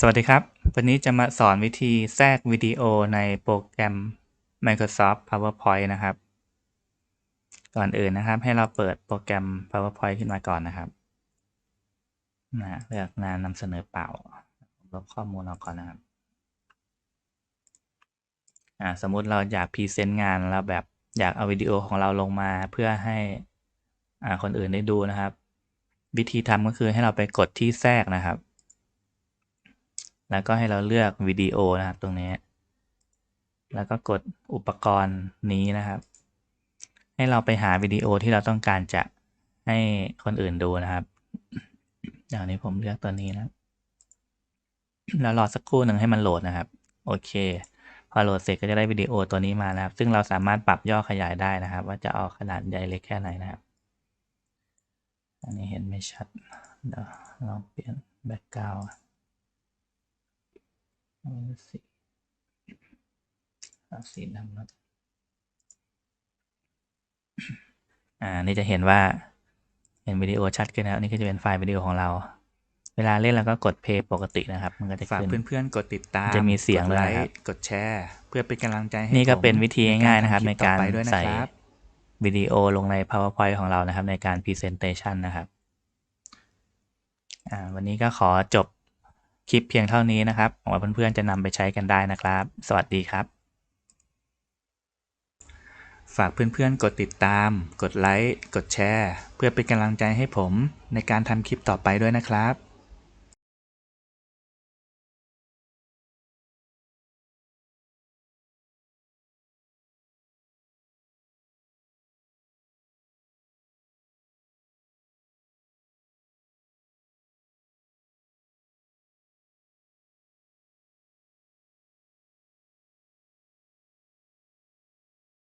สวัสดีครับ วันนี้จะมาสอนวิธีแทรกวิดีโอในโปรแกรม Microsoft PowerPoint นะครับ ก่อนอื่นนะครับ ให้เราเปิดโปรแกรม PowerPoint ขึ้นมาก่อนนะครับนะเลือกงานนำเสนอเปล่าลบข้อมูลออกก่อนนะครับอ่าสมมุติเราอยากพรีเซนต์งานแล้วแบบอยากเอาวิดีโอของเราลงมาเพื่อให้อ่าคนอื่นได้ดูนะครับ วิธีทำก็คือให้เราไปกดที่แทรกนะครับ แล้วก็ให้เราเลือกวิดีโอนะครับตรงนี้ แล้วก็กดอุปกรณ์นี้นะครับ ให้เราไปหาวิดีโอที่เราต้องการจะให้คนอื่นดูนะครับอย่างนี้ผมเลือกตัวนี้นะ แล้วรอสักครู่หนึ่งให้มันโหลดนะครับ โอเค พอโหลดเสร็จก็จะได้วิดีโอตัวนี้มานะครับ ซึ่งเราสามารถปรับย่อขยายได้นะครับ ว่าจะเอาขนาดใหญ่เล็กแค่ไหนนะครับ อันนี้เห็นไม่ชัดเดี๋ยวลองเปลี่ยนแบ็กกราวด์ สีเอาสีดำแล้วอ่า นี่จะเห็นว่าเห็นวิดีโอชัดขึ้นแล้วนี่ก็จะเป็นไฟล์วิดีโอของเรา เวลาเล่นเราก็กดเพย์ปกตินะครับ มันก็จะฝากขึ้นเพื่อนๆ กดติดตาม จะมีเสียงกด้ไลวยนะครับค์กดแชร์ เพื่อเป็นกำลังใจให้นี่ก็ผมเป็นวิธีง่ายๆนะครับ ในทำคลิปการต่อไปด้วยนะใส่ครับวิดีโอลงใน PowerPoint ของเรานะครับ ในการ Presentation นะครับ อ่า วันนี้ก็ขอจบ คลิปเพียงเท่านี้นะครับหวังว่าเพื่อนๆจะนำไปใช้กันได้นะครับ สวัสดีครับ ฝากเพื่อนๆ กดติดตาม กดไลค์ กดแชร์ เพื่อเป็นกำลังใจให้ผมในการทำคลิปต่อไปด้วยนะครับ